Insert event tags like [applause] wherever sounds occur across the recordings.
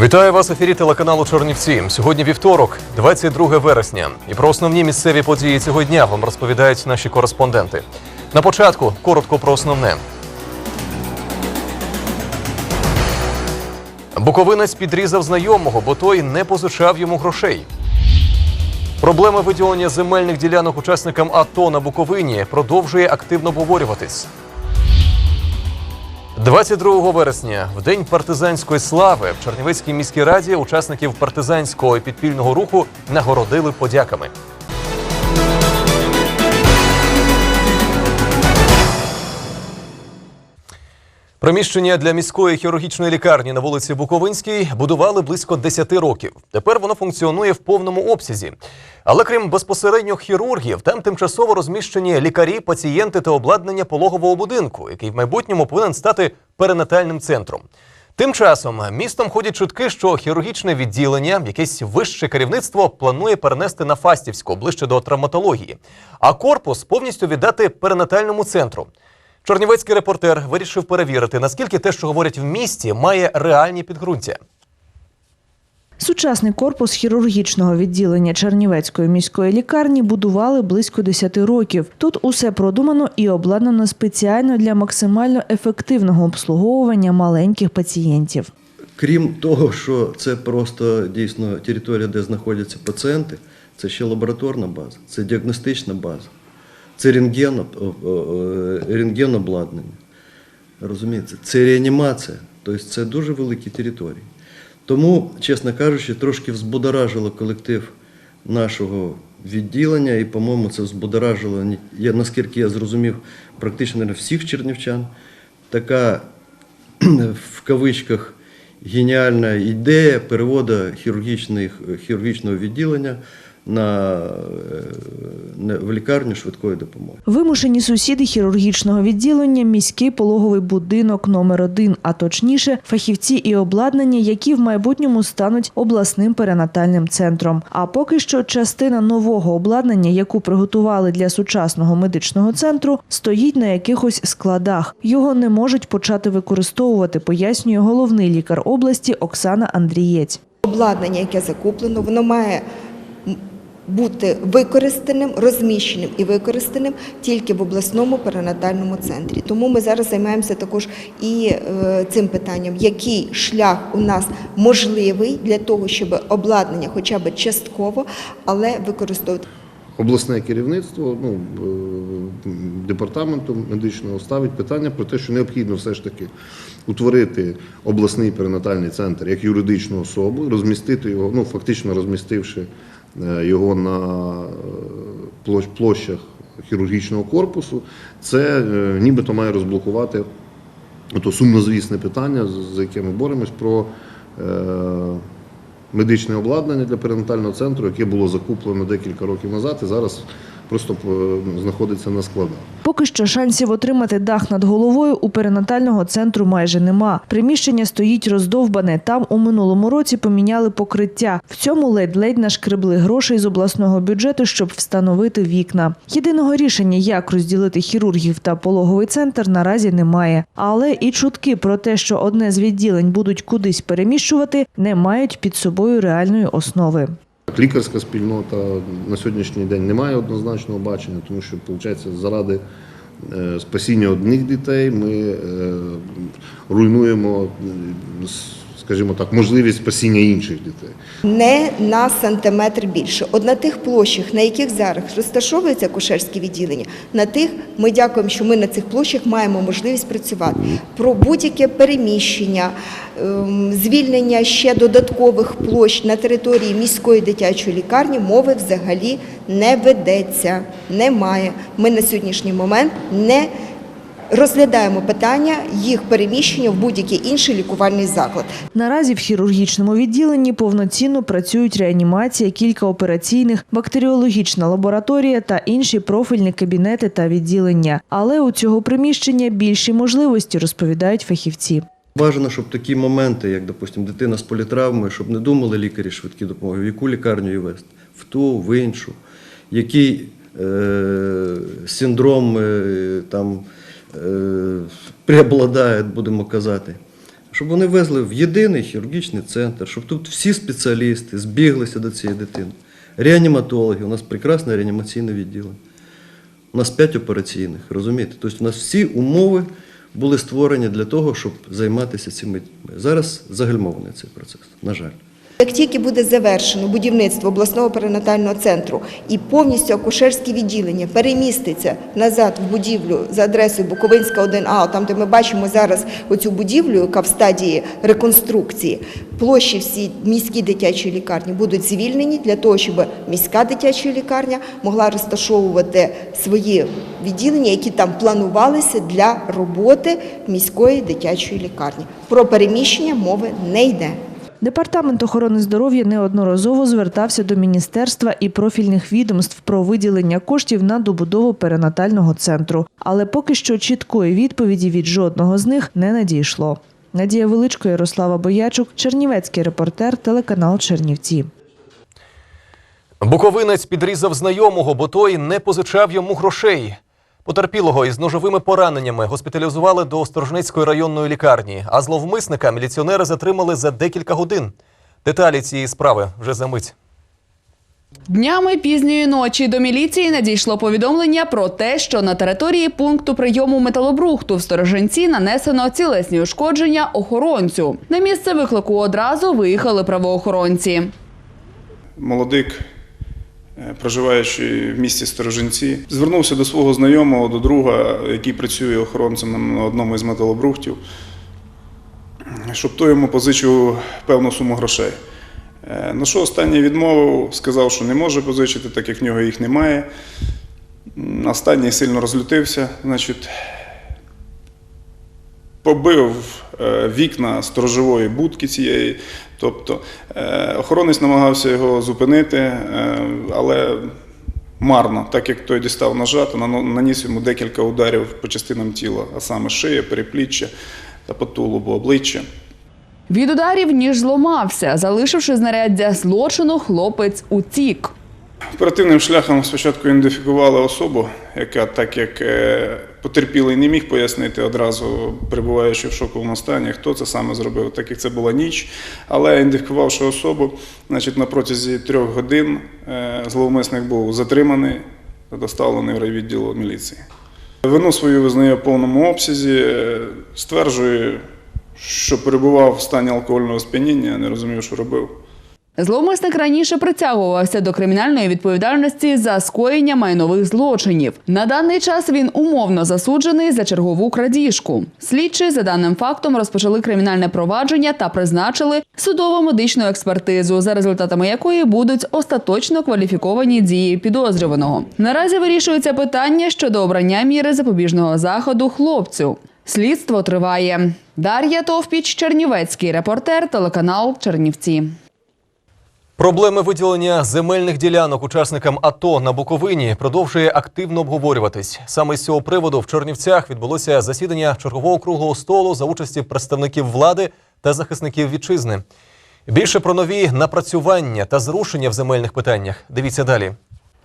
Вітаю вас в ефірі телеканалу Чорнівці. Сьогодні вівторок, 22 вересня. І про основні місцеві події цього дня вам розповідають наші кореспонденти. На початку коротко про основне. Буковинець підрізав знайомого, бо той не позичав йому грошей. Проблема виділення земельних ділянок учасникам АТО на Буковині продовжує активно обговорюватись. 22 вересня, в день партизанської слави, в Чернівецькій міській раді учасників партизанського і підпільного руху нагородили подяками. Приміщення для міської хірургічної лікарні на вулиці Буковинській будували близько 10 років. Тепер воно функціонує в повному обсязі. Але крім безпосередньо хірургів, там тимчасово розміщені лікарі, пацієнти та обладнання пологового будинку, який в майбутньому повинен стати перинатальним центром. Тим часом містом ходять чутки, що хірургічне відділення, якесь вище керівництво, планує перенести на Фастівську ближче до травматології, а корпус повністю віддати перинатальному центру. Чорнівецький репортер вирішив перевірити, наскільки те, що говорять в місті, має реальні підґрунтя. Сучасний корпус хірургічного відділення Чернівецької міської лікарні будували близько 10 років. Тут усе продумано і обладнано спеціально для максимально ефективного обслуговування маленьких пацієнтів. Крім того, що це просто дійсно територія, де знаходяться пацієнти, це ще лабораторна база, це діагностична база, це рентген, о- о- рентген обладнання. Розумієте, це реанімація, тобто це дуже великі території. Тому, чесно кажучи, трошки взбудоражило колектив нашого відділення, і, по-моєму, це взбудоражило, наскільки я зрозумів, практично всіх чернівчан. Така [clears throat] в кавичках геніальна ідея переводу хірургічного відділення на, е, на- в лікарню швидкої допомоги. Вимушені сусіди хірургічного відділення міський пологовий будинок номер 1 а точніше фахівці і обладнання, які в майбутньому стануть обласним перинатальним центром. А поки що частина нового обладнання, яку приготували для сучасного медичного центру, стоїть на якихось складах. Його не можуть почати використовувати, пояснює головний лікар області Оксана Андрієць. Обладнання, яке закуплено, воно має бути використаним, розміщеним і використаним тільки в обласному перинатальному центрі. Тому ми зараз займаємося також і е, цим питанням, який шлях у нас можливий для того, щоб обладнання, хоча б частково, але використовувати. Обласне керівництво ну, е, департаменту медичного ставить питання про те, що необхідно все ж таки утворити обласний перинатальний центр як юридичну особу, розмістити його, ну фактично розмістивши його на е, площах хірургічного корпусу. Це е, нібито має розблокувати то сумнозвісне питання, за яке ми боремось, про е, медичне обладнання для перинатального центру, яке було закуплено декілька років назад і зараз просто е, знаходиться на складах. Поки що шансів отримати дах над головою у перинатального центру майже нема. Приміщення стоїть роздовбане. Там у минулому році поміняли покриття. В цьому ледь-ледь нашкребли грошей з обласного бюджету, щоб встановити вікна. Єдиного рішення, як розділити хірургів та пологовий центр, наразі немає. Але і чутки про те, що одне з відділень будуть кудись переміщувати, не мають під собою реальної основи. Лікарська спільнота на сьогоднішній день не має однозначного бачення, тому що, виходить, заради е, спасіння одних дітей ми е, руйнуємо, е, скажімо так, можливість спасіння інших дітей. не на сантиметр більше. От на тих площах, на яких зараз розташовується акушерське відділення, на тих ми дякуємо, що ми на цих площах маємо можливість працювати. Про будь-яке переміщення, ем, звільнення ще додаткових площ на території міської дитячої лікарні мови взагалі не ведеться, немає. Ми на сьогоднішній момент не розглядаємо питання їх переміщення в будь-який інший лікувальний заклад. Наразі в хірургічному відділенні повноцінно працюють реанімація, кілька операційних, бактеріологічна лабораторія та інші профільні кабінети та відділення. Але у цього приміщення більші можливості, розповідають фахівці. Бажано, щоб такі моменти, як, допустимо, дитина з політравмою, щоб не думали лікарі швидкі допомоги, в яку лікарню її вести, в ту, в іншу, який е, синдром е, там е, преобладає, будемо казати. Щоб вони везли в єдиний хірургічний центр, щоб тут всі спеціалісти збіглися до цієї дитини. Реаніматологи, у нас прекрасне реанімаційне відділення. У нас 5 операційних, розумієте? Тобто у нас всі умови були створені для того, щоб займатися цими дітьми. Зараз загальмований цей процес, на жаль. Як тільки буде завершено будівництво обласного перинатального центру і повністю акушерське відділення переміститься назад в будівлю за адресою Буковинська 1А, там де ми бачимо зараз оцю будівлю, яка в стадії реконструкції, площі всі міські дитячі лікарні будуть звільнені для того, щоб міська дитяча лікарня могла розташовувати свої відділення, які там планувалися для роботи міської дитячої лікарні. Про переміщення мови не йде. Департамент охорони здоров'я неодноразово звертався до міністерства і профільних відомств про виділення коштів на добудову перинатального центру, але поки що чіткої відповіді від жодного з них не надійшло. Надія Величко, Ярослава Боячук, Чернівецький репортер, телеканал Чернівці. Буковинець підрізав знайомого, бо той не позичав йому грошей. Потерпілого із ножовими пораненнями госпіталізували до Сторожницької районної лікарні, а зловмисника міліціонери затримали за декілька годин. Деталі цієї справи вже за мить. Днями пізньої ночі до міліції надійшло повідомлення про те, що на території пункту прийому металобрухту в Сторожинці нанесено цілесні ушкодження охоронцю. На місце виклику одразу виїхали правоохоронці. молодик, проживаючи в місті Сторожинці, звернувся до свого знайомого, до друга, який працює охоронцем на одному із металобрухтів, щоб той йому позичив певну суму грошей. Е, На що останній відмовив, сказав, що не може позичити, так як в нього їх немає. Останній сильно розлютився, значить, побив е, вікна сторожової будки цієї. Тобто е, охоронець намагався його зупинити, е, але марно, так як той дістав ножа, то наніс йому декілька ударів по частинам тіла, а саме шия, перепліччя та по тулубу обличчя. Від ударів ніж зломався, залишивши знаряддя злочину, хлопець утік. Оперативним шляхом спочатку ідентифікували особу, яка, так як е, потерпілий не міг пояснити одразу, перебуваючи в шоковому стані, хто це саме зробив, так як це була ніч. Але ідентифікувавши особу, значить, на протязі трьох годин е, зловмисник був затриманий та доставлений в райвідділ міліції. Вину свою визнає в повному обсязі, е, стверджує, що перебував в стані алкогольного сп'яніння, не розумів, що робив. Зловмисник раніше притягувався до кримінальної відповідальності за скоєння майнових злочинів. На даний час він умовно засуджений за чергову крадіжку. Слідчі за даним фактом розпочали кримінальне провадження та призначили судово-медичну експертизу, за результатами якої будуть остаточно кваліфіковані дії підозрюваного. Наразі вирішується питання щодо обрання міри запобіжного заходу хлопцю. Слідство триває. Дар'я Товпіч, Чернівецький репортер, телеканал Чернівці. Проблеми виділення земельних ділянок учасникам АТО на Буковині продовжує активно обговорюватись. Саме з цього приводу в Чернівцях відбулося засідання чергового круглого столу за участі представників влади та захисників вітчизни. Більше про нові напрацювання та зрушення в земельних питаннях. Дивіться далі.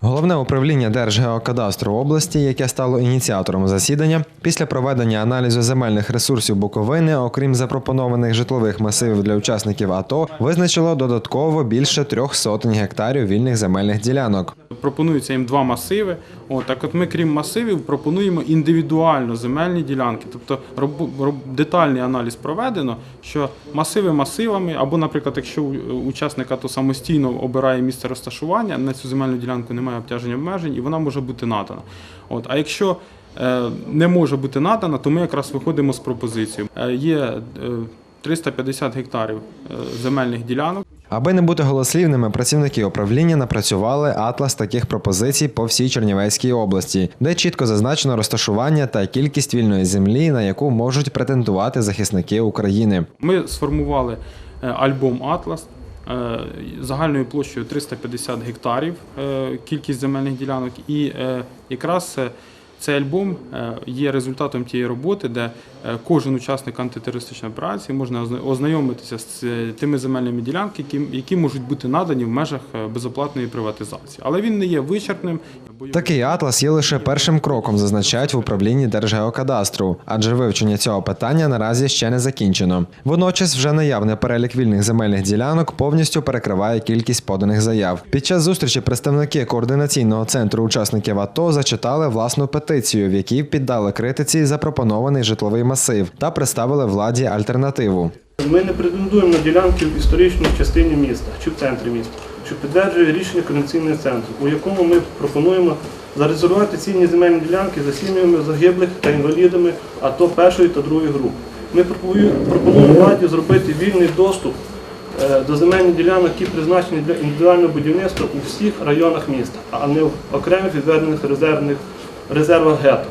Головне управління Держгеокадастру області, яке стало ініціатором засідання, після проведення аналізу земельних ресурсів Буковини, окрім запропонованих житлових масивів для учасників АТО, визначило додатково більше трьох сотень гектарів вільних земельних ділянок. Пропонуються їм два масиви. От, так от ми, крім масивів, пропонуємо індивідуально земельні ділянки. Тобто роб- детальний аналіз проведено, що масиви масивами, або, наприклад, якщо учасник АТО самостійно обирає місце розташування, на цю земельну ділянку немає обтяжень обмежень, і вона може бути надана. От, а якщо е, не може бути надана, то ми якраз виходимо з пропозицією. Е, є е, 350 гектарів е, земельних ділянок. Аби не бути голослівними, працівники управління напрацювали атлас таких пропозицій по всій Чернівецькій області, де чітко зазначено розташування та кількість вільної землі, на яку можуть претендувати захисники України. Ми сформували альбом Атлас загальною площею 350 гектарів, е, кількість земельних ділянок, і е, якраз е, Цей альбом е, є результатом тієї роботи, де е, кожен учасник антитерористичної операції можна ознайомитися з е, тими земельними ділянками, які, можуть бути надані в межах безоплатної приватизації. Але він не є вичерпним. Такий атлас є лише першим кроком, зазначають в управлінні Держгеокадастру, адже вивчення цього питання наразі ще не закінчено. Водночас, вже наявний перелік вільних земельних ділянок повністю перекриває кількість поданих заяв. Під час зустрічі представники координаційного центру учасників АТО зачитали власну петицію, в якій піддали критиці запропонований житловий масив та представили владі альтернативу. Ми не претендуємо на ділянки в історичній частині міста чи в центрі міста, що підтверджує рішення Координаційного центру, у якому ми пропонуємо зарезервувати цінні земельні ділянки за сім'ями загиблих та інвалідами АТО першої та другої груп. Ми пропонуємо владі зробити вільний доступ е, до земельних ділянок, які призначені для індивідуального будівництва у всіх районах міста, а не в окремих відведених резервних резервах гетто.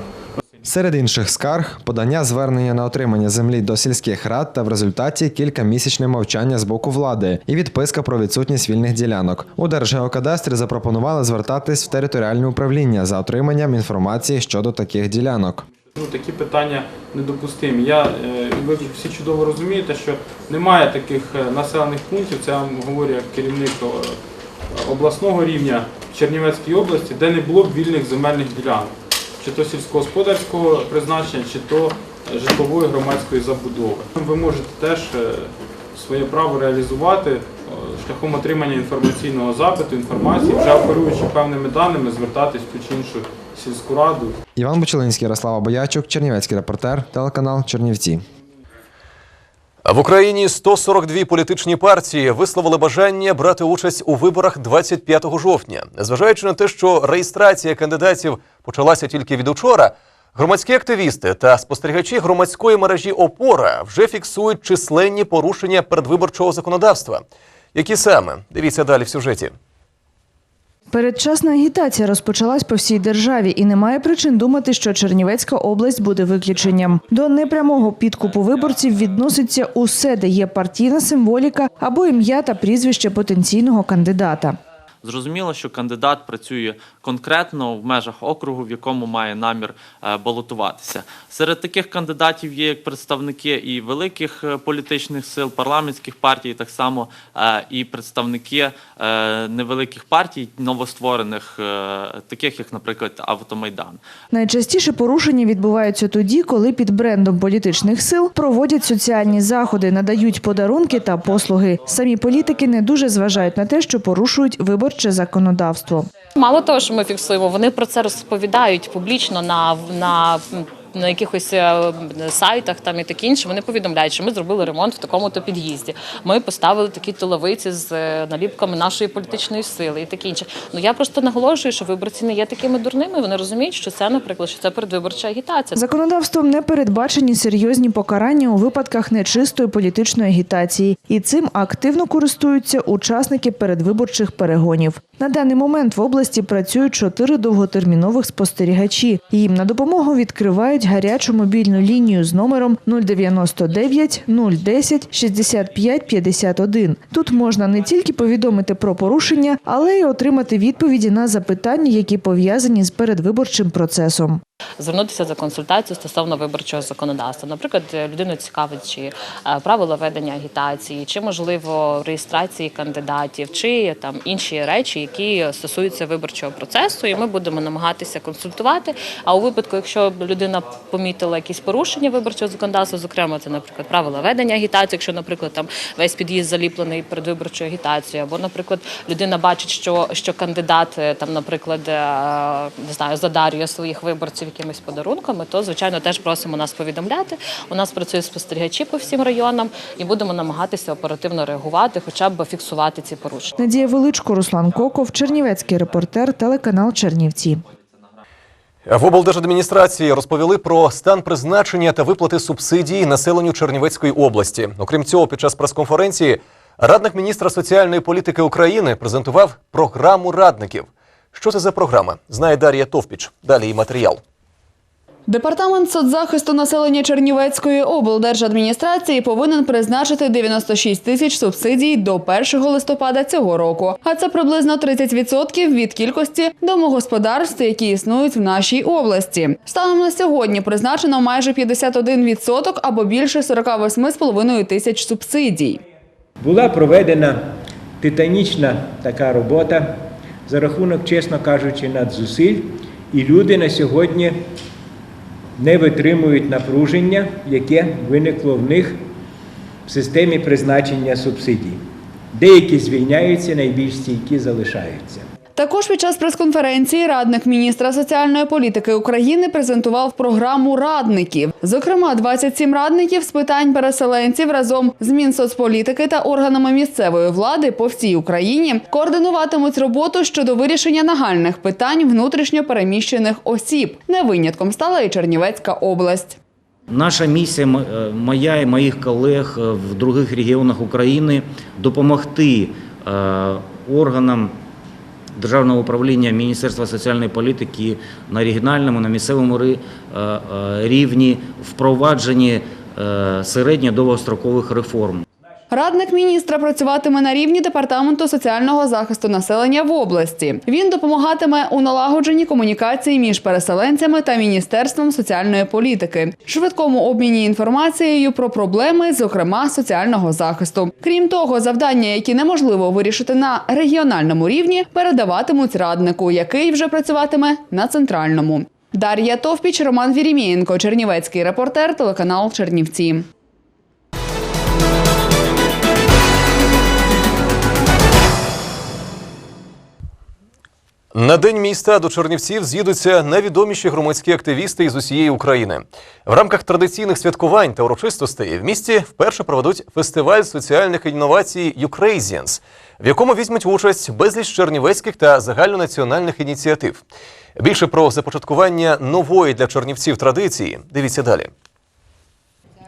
Серед інших скарг подання звернення на отримання землі до сільських рад та в результаті кількамісячне мовчання з боку влади і відписка про відсутність вільних ділянок. У Держгеокадастрі запропонували звертатись в територіальне управління за отриманням інформації щодо таких ділянок. Ну, такі питання недопустимі. Я, е, ви всі чудово розумієте, що немає таких е, населених пунктів, це я вам говорю як керівник е, обласного рівня в Чернівецькій області, де не було б вільних земельних ділянок, чи то сільськогосподарського призначення, чи то е, житлової громадської забудови. Ви можете теж е, своє право реалізувати е, шляхом отримання інформаційного запиту, інформації, вже оперуючи певними даними, звертатись в ту чи іншу сільську раду. Іван Бочелинський, Ярослава Боячук, Чернівецький репортер, телеканал Чернівці. В Україні 142 політичні партії висловили бажання брати участь у виборах 25 жовтня. Незважаючи на те, що реєстрація кандидатів почалася тільки від учора, громадські активісти та спостерігачі громадської мережі Опора вже фіксують численні порушення передвиборчого законодавства. Які саме дивіться далі в сюжеті. Передчасна агітація розпочалась по всій державі, і немає причин думати, що Чернівецька область буде виключенням. До непрямого підкупу виборців відноситься усе, де є партійна символіка або ім'я та прізвище потенційного кандидата. Зрозуміло, що кандидат працює конкретно в межах округу, в якому має намір е, балотуватися. Серед таких кандидатів є як представники і великих е, політичних сил, парламентських партій, так само е, і представники невеликих партій, новостворених, таких як, наприклад, Автомайдан. Найчастіше порушення відбуваються тоді, коли під брендом політичних сил проводять соціальні заходи, надають подарунки та послуги. Самі політики не дуже зважають на те, що порушують виборче законодавство. Мало того, що ми фіксуємо, вони про це розповідають публічно на, на, на якихось е, сайтах там і таке інше. Вони повідомляють, що ми зробили ремонт в такому-то під'їзді. Ми поставили такі тиловиці з е, наліпками нашої політичної сили і таке інше. Ну я просто наголошую, що виборці не є такими дурними. Вони розуміють, що це, наприклад, що це передвиборча агітація. Законодавством не передбачені серйозні покарання у випадках нечистої політичної агітації, і цим активно користуються учасники передвиборчих перегонів. На даний момент в області працюють чотири довготермінових спостерігачі. Їм на допомогу відкривають гарячу мобільну лінію з номером 099 010 65 51. Тут можна не тільки повідомити про порушення, але й отримати відповіді на запитання, які пов'язані з передвиборчим процесом. Звернутися за консультацією стосовно виборчого законодавства. Наприклад, людину цікавить чи е, правила ведення агітації, чи можливо реєстрації кандидатів, чи там інші речі, які стосуються виборчого процесу, і ми будемо намагатися консультувати. А у випадку, якщо людина помітила якісь порушення виборчого законодавства, зокрема це, наприклад, правила ведення агітації, якщо, наприклад, там весь під'їзд заліплений передвиборчою агітацією, або, наприклад, людина бачить, що, що кандидат е, там, наприклад, е, не знаю, задарює своїх виборців якимись подарунками, то звичайно теж просимо нас повідомляти. У нас працюють спостерігачі по всім районам, і будемо намагатися оперативно реагувати, хоча б фіксувати ці порушення. Надія Величко, Руслан Коков, Чернівецький репортер, телеканал Чернівці. В облдержадміністрації розповіли про стан призначення та виплати субсидій населенню Чернівецької області. Окрім цього, під час прес-конференції радник міністра соціальної політики України презентував програму радників. Що це за програма? Знає Дар'я Товпіч. Далі її матеріал. Департамент соцзахисту населення Чернівецької облдержадміністрації повинен призначити 96 тисяч субсидій до 1 листопада цього року. А це приблизно 30% від кількості домогосподарств, які існують в нашій області. Станом на сьогодні призначено майже 51% або більше 48,5 тисяч субсидій. Була проведена титанічна така робота за рахунок, чесно кажучи, надзусиль, і люди на сьогодні не витримують напруження, яке виникло в них в системі призначення субсидій. Деякі звільняються, найбільш стійкі залишаються. Також під час прес-конференції радник міністра соціальної політики України презентував програму радників. Зокрема, 27 радників з питань переселенців разом з Мінсоцполітики та органами місцевої влади по всій Україні координуватимуть роботу щодо вирішення нагальних питань внутрішньо переміщених осіб. Не винятком стала і Чернівецька область. Наша місія е, моя і моїх колег е, в других регіонах України допомогти е, органам державного управління Міністерства соціальної політики на регіональному, на місцевому е, е, рівні впровадженні е, середньо довгострокових реформ. Радник міністра працюватиме на рівні департаменту соціального захисту населення в області. Він допомагатиме у налагодженні комунікації між переселенцями та міністерством соціальної політики, швидкому обміні інформацією про проблеми, зокрема соціального захисту. Крім того, завдання, які неможливо вирішити на регіональному рівні, передаватимуть раднику, який вже працюватиме на центральному. Дар'я Товпіч, Роман Вірімієнко, Чернівецький репортер, телеканал Чернівці. На день міста до Чернівців з'їдуться найвідоміші громадські активісти із усієї України. В рамках традиційних святкувань та урочистостей в місті вперше проведуть фестиваль соціальних інновацій «Ukrazians», в якому візьмуть участь безліч чернівецьких та загальнонаціональних ініціатив. Більше про започаткування нової для чернівців традиції. Дивіться далі.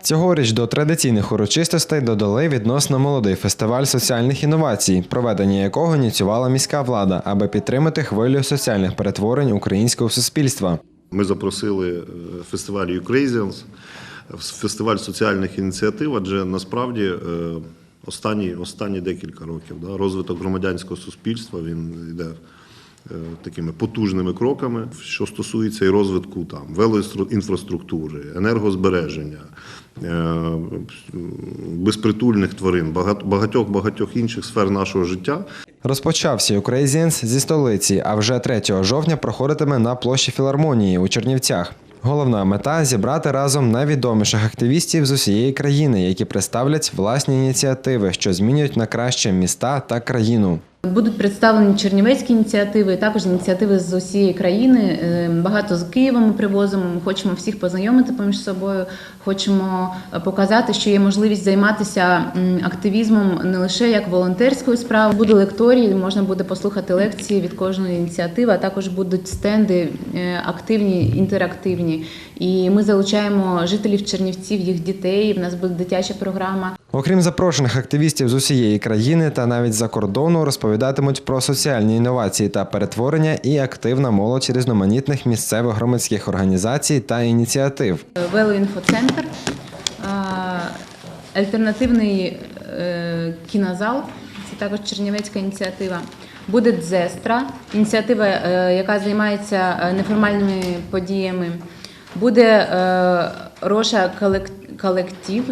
Цьогоріч до традиційних урочистостей додали відносно молодий фестиваль соціальних інновацій, проведення якого ініціювала міська влада, аби підтримати хвилю соціальних перетворень українського суспільства. Ми запросили е, фестиваль Ukrazians, фестиваль соціальних ініціатив, адже насправді е, останні, останні декілька років да, розвиток громадянського суспільства він йде е, такими потужними кроками, що стосується і розвитку там велоінфраструктури, енергозбереження, е, безпритульних тварин, багат- багатьох багатьох інших сфер нашого життя. Розпочався Україзінс зі столиці, а вже 3 жовтня проходитиме на площі філармонії у Чернівцях. Головна мета зібрати разом найвідоміших активістів з усієї країни, які представлять власні ініціативи, що змінюють на краще міста та країну. Будуть представлені чернівецькі ініціативи, також ініціативи з усієї країни. Е, Багато з Києва ми привозимо. Ми хочемо всіх познайомити поміж собою. Хочемо е, показати, що є можливість займатися активізмом не лише як волонтерською справою. Буде лекторій, можна буде послухати лекції від кожної ініціативи. А також будуть стенди е, активні, інтерактивні. І ми залучаємо жителів Чернівців, їх дітей. В нас буде дитяча програма. Окрім запрошених активістів з усієї країни та навіть за кордону розповідатимуть про соціальні інновації та перетворення і активна молодь різноманітних місцевих громадських організацій та ініціатив. Велоінфоцентр, альтернативний е, кінозал, це також чернівецька ініціатива. Буде Дзестра, ініціатива, е, яка займається е, неформальними подіями. Буде Роша колек- колектив,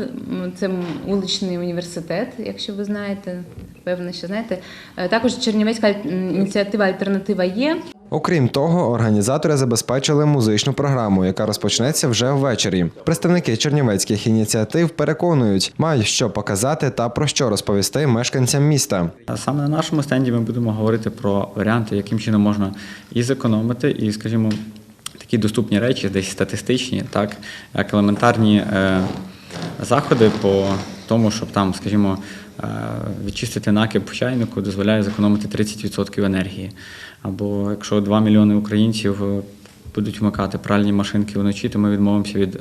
це вуличний університет, якщо ви знаєте, певно, що знаєте. Е, Також Чернівецька ініціатива Альтернатива є. Окрім того, організатори забезпечили музичну програму, яка розпочнеться вже ввечері. Представники чернівецьких ініціатив переконують, мають що показати та про що розповісти мешканцям міста. А Саме на нашому стенді ми будемо говорити про варіанти, яким чином можна і зекономити, і, скажімо, такі доступні речі, десь статистичні, так, як елементарні е, заходи по тому, щоб там, скажімо, е, відчистити накип в чайнику дозволяє зекономити 30% енергії. Або якщо 2 мільйони українців е, будуть вмикати пральні машинки вночі, то ми відмовимося від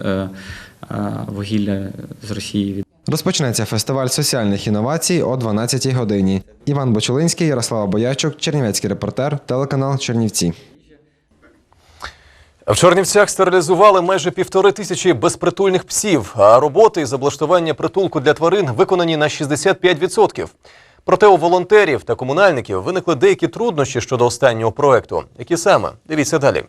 вугілля з Росії. від Розпочнеться фестиваль соціальних інновацій о 12-й годині. Іван Бочулинський, Ярослава Боячук, Чернівецький репортер, телеканал Чернівці. В Чернівцях стерилізували майже півтори тисячі безпритульних псів, а роботи із облаштування притулку для тварин виконані на 65%. Проте у волонтерів та комунальників виникли деякі труднощі щодо останнього проекту. Які саме? Дивіться далі.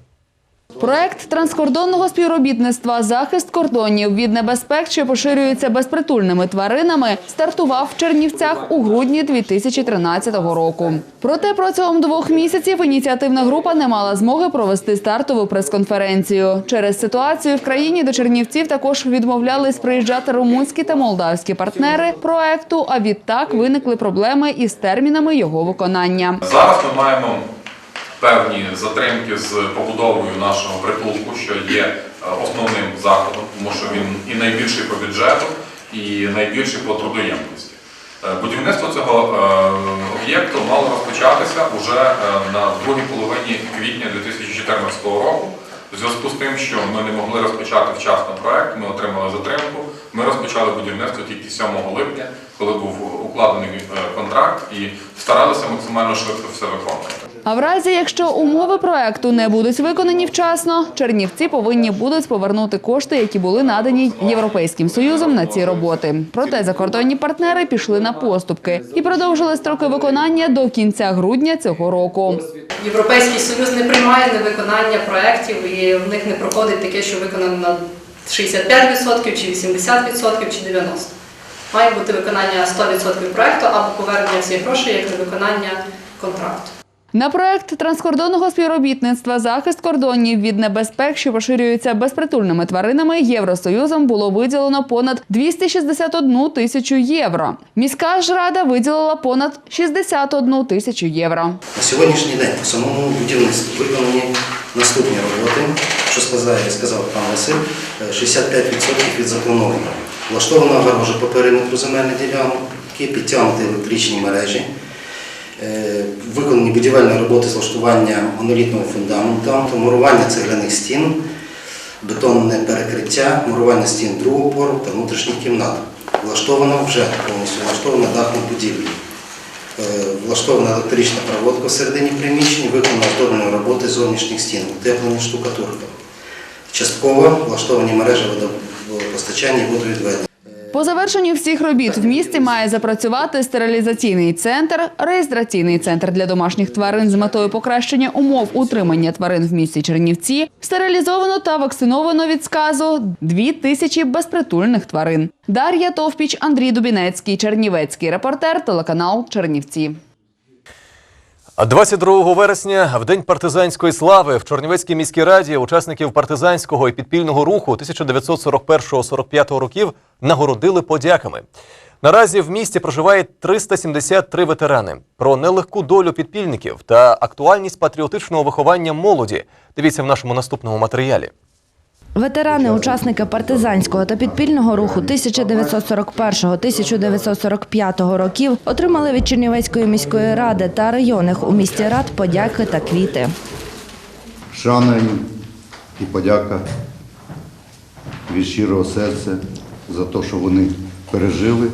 Проект транскордонного співробітництва захист кордонів від небезпек, що поширюються безпритульними тваринами, стартував в Чернівцях у грудні 2013 року. Проте протягом двох місяців ініціативна група не мала змоги провести стартову прес-конференцію. Через ситуацію в країні до Чернівців також відмовлялись приїжджати румунські та молдавські партнери проекту. А відтак виникли проблеми із термінами його виконання. Зараз ми маємо певні затримки з побудовою нашого притулку, що є е, основним заходом, тому що він і найбільший по бюджету, і найбільший по трудоємкості. Е, Будівництво цього е, об'єкту мало розпочатися вже на другій половині квітня 2014 року. У зв'язку з тим, що ми не могли розпочати вчасно проект, ми отримали затримку. Ми розпочали будівництво тільки 7 липня, коли був укладений контракт, і старалися максимально швидко все виконувати. А в разі, якщо умови проекту не будуть виконані вчасно, Чернівці повинні будуть повернути кошти, які були надані Європейським Союзом на ці роботи. Проте закордонні партнери пішли на поступки і продовжили строки виконання до кінця грудня цього року. Європейський Союз не приймає невиконання проєктів і в них не проходить таке, що виконано на 65% чи 80% чи 90%. Має бути виконання 100% проєкту або повернення всіх грошей як невиконання контракту. На проект транскордонного співробітництва захист кордонів від небезпек, що поширюються безпритульними тваринами, Євросоюзом було виділено понад 261 тисячу євро. Міська ж рада виділила понад 61 тисячу євро. На сьогоднішній день по самому будівництву виконані наступні роботи, що сказав, сказав пан Василь, е, 65% від запланованого. Влаштована огорожа по периметру земельних ділянок, підтягнуті електричні мережі, е, виконані будівельні роботи з влаштування монолітного фундаменту, мурування цегляних стін, бетонне перекриття, мурування стін другого пору та внутрішніх кімнат. Влаштовано вже повністю влаштовано дах над будівлею. Е, Влаштована електрична проводка всередині приміщень, виконано оздоблені роботи зовнішніх стін, утеплення штукатурка. Частково влаштовані мережі водопостачання і водовідведення. По завершенню всіх робіт в місті має запрацювати стерилізаційний центр, реєстраційний центр для домашніх тварин з метою покращення умов утримання тварин в місті Чернівці. Стерилізовано та вакциновано від сказу дві тисячі безпритульних тварин. Дар'я Товпіч, Андрій Дубінецький, Чернівецький репортер, телеканал Чернівці. А 22 вересня, в день партизанської слави, в Чорнівецькій міській раді учасників партизанського і підпільного руху 1941-45 років нагородили подяками. Наразі в місті проживає 373 ветерани. Про нелегку долю підпільників та актуальність патріотичного виховання молоді. Дивіться в нашому наступному матеріалі. Ветерани, учасники партизанського та підпільного руху 1941-1945 років отримали від Чернівецької міської ради та районних у місті рад подяки та квіти. Шана їм і подяка від щирого серця за те, що вони пережили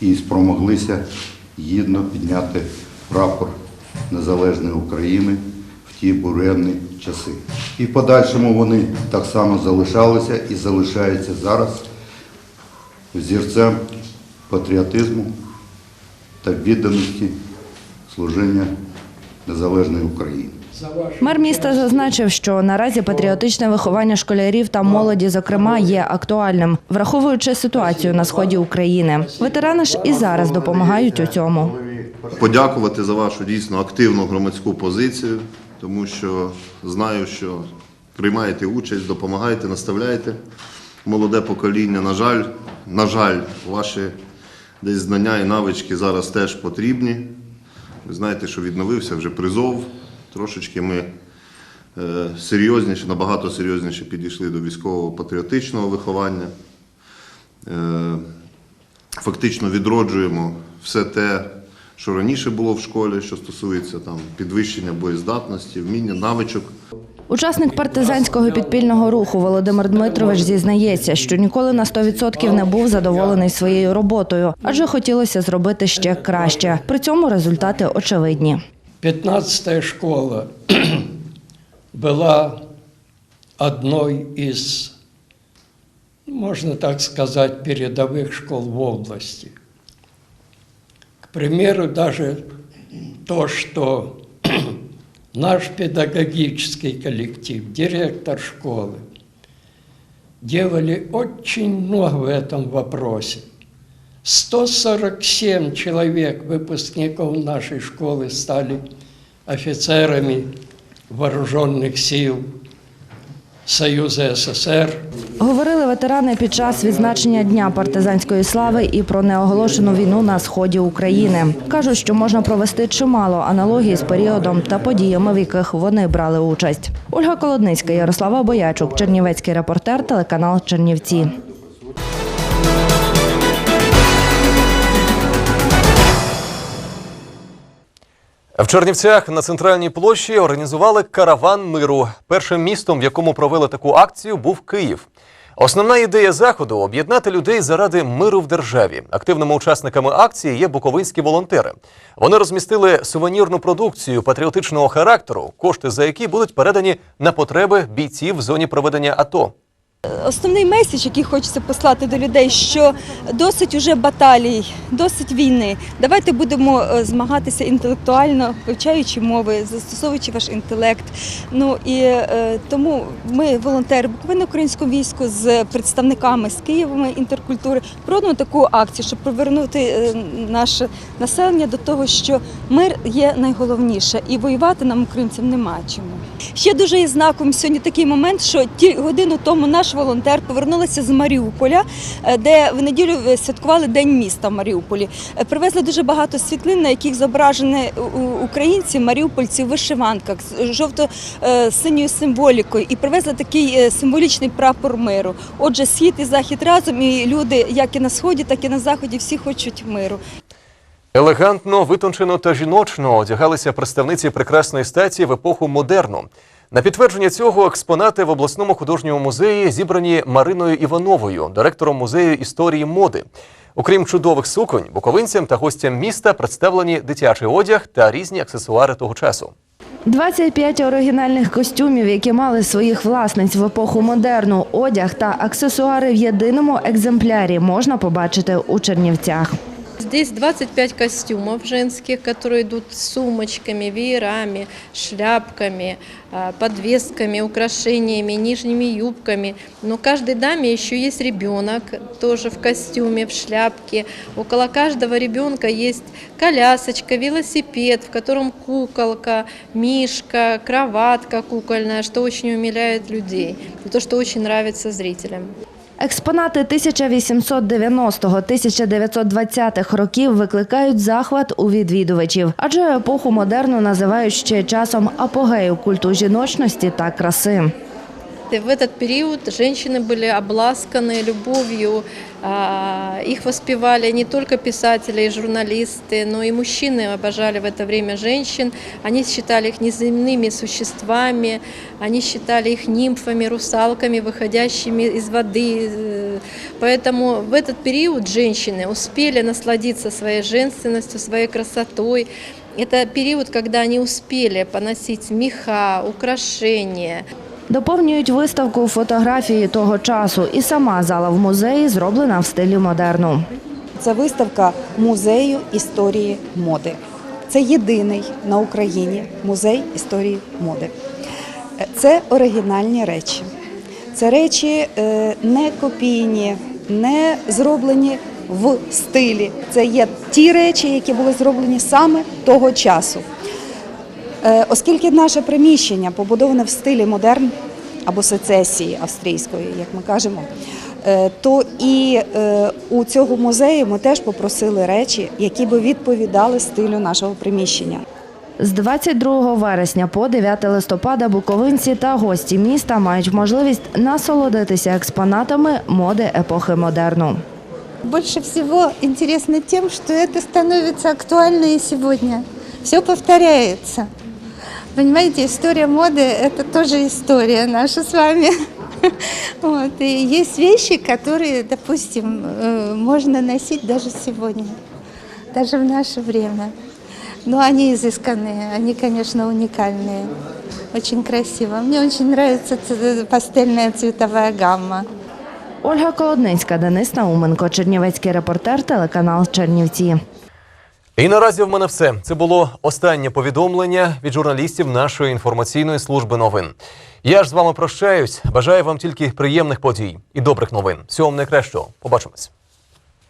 і спромоглися гідно підняти прапор незалежної України в ті буремні часи. І в подальшому вони так само залишалися і залишаються зараз зірцем патріотизму та відданості служіння незалежної України. Мер міста зазначив, що наразі патріотичне виховання школярів та молоді, зокрема, є актуальним, враховуючи ситуацію на сході України. Ветерани ж і зараз допомагають у цьому. Подякувати за вашу дійсно активну громадську позицію, тому що знаю, що приймаєте участь, допомагаєте, наставляєте молоде покоління. На жаль, на жаль, ваші десь знання і навички зараз теж потрібні. Ви знаєте, що відновився вже призов. Трошечки ми е, серйозніше, набагато серйозніше підійшли до військового патріотичного виховання. Е, Фактично відроджуємо все те, що раніше було в школі, що стосується там підвищення боєздатності, вміння, навичок. Учасник партизанського підпільного руху Володимир Дмитрович зізнається, що ніколи на 100% не був задоволений своєю роботою, адже хотілося зробити ще краще. При цьому результати очевидні. 15-та школа [clears throat] была одной из, можно так сказать, передовых школ в области. Примеру, даже то, что [clears throat] наш педагогический коллектив, директор школы, делали очень много в этом вопросе. 147 человек, выпускников нашей школы, стали офицерами вооруженных сил Союза СССР. Говорили ветерани під час відзначення Дня партизанської слави і про неоголошену війну на сході України. Кажуть, що можна провести чимало аналогій з періодом та подіями, в яких вони брали участь. Ольга Колодницька, Ярослава Боячук, Чернівецький репортер, телеканал Чернівці. В Чернівцях на центральній площі організували караван миру. Першим містом, в якому провели таку акцію, був Київ. Основна ідея заходу об'єднати людей заради миру в державі. Активними учасниками акції є буковинські волонтери. Вони розмістили сувенірну продукцію патріотичного характеру, кошти за які будуть передані на потреби бійців в зоні проведення АТО. Основний меседж, який хочеться послати до людей, що досить уже баталій, досить війни. Давайте будемо е, змагатися інтелектуально, вивчаючи мови, застосовуючи ваш інтелект. Ну і е, тому ми, волонтери Буковини українського війську, з представниками з Києвами інтеркультури, проводимо таку акцію, щоб повернути е, наше населення до того, що мир є найголовніше, і воювати нам, українцям, нема чому. Ще дуже є знаком сьогодні такий момент, що ті годину тому наш волонтер повернулася з Маріуполя, е, де в неділю е, святкували День міста в Маріуполі. Е, Привезли дуже багато світлин, на яких зображені українці, маріупольці в вишиванках з жовто-синьою символікою, і привезли такий символічний прапор миру. Отже, схід і захід разом, і люди, як і на сході, так і на заході, всі хочуть миру. Елегантно, витончено та жіночно одягалися представниці прекрасної статі в епоху модерну. На підтвердження цього експонати в обласному художньому музеї зібрані Мариною Івановою, директором музею історії моди. Окрім чудових суконь, буковинцям та гостям міста представлені дитячий одяг та різні аксесуари того часу. 25 оригінальних костюмів, які мали своїх власниць в епоху модерну, одяг та аксесуари в єдиному екземплярі можна побачити у Чернівцях. Здесь 25 костюмов женских, которые идут с сумочками, веерами, шляпками, а, подвесками, украшениями, нижними юбками. Но каждой даме еще есть ребенок, тоже в костюме, в шляпке. Около каждого ребенка есть колясочка, велосипед, в котором куколка, мишка, кроватка кукольная, что очень умиляет людей. И то, что очень нравится зрителям. Експонати 1890-1920-х років викликають захват у відвідувачів, адже епоху модерну називають ще часом апогею культу жіночності та краси. В этот период женщины были обласканы любовью, а, их воспевали не только писатели и журналисты, но и мужчины обожали в это время женщин. Они считали их неземными существами, они считали их нимфами, русалками, выходящими из воды. Поэтому в этот период женщины успели насладиться своей женственностью, своей красотой. Это период, когда они успели поносить меха, украшения, Доповнюють виставку фотографії того часу, і сама зала в музеї зроблена в стилі модерну. Це виставка музею історії моди. Це єдиний на Україні музей історії моди. Це оригінальні речі. Це речі е, не копійні, не зроблені в стилі. Це є ті речі, які були зроблені саме того часу. Е, Оскільки наше приміщення побудоване в стилі модерн або сецесії австрійської, як ми кажемо, е, то і е, у цього музею ми теж попросили речі, які би відповідали стилю нашого приміщення. З 22 вересня по 9 листопада буковинці та гості міста мають можливість насолодитися експонатами моди епохи модерну. Больше всего интересно тем, что это становится актуально и сегодня. Все повторяется. Понимаете, история моды – это тоже история наша с вами. [laughs] Вот. И есть вещи, которые, допустим, э, можно носить даже сегодня, даже в наше время. Ну, они изысканные, они, конечно, уникальные. Очень красиво. Мне очень нравится ц- пастельная цветовая гамма. Ольга Колодницька, Денис Науменко, Чернівецький репортер, телеканал Чернівці. І наразі в мене все. Це було останнє повідомлення від журналістів нашої інформаційної служби новин. Я ж з вами прощаюсь. Бажаю вам тільки приємних подій і добрих новин. Всього вам найкращого. Побачимось.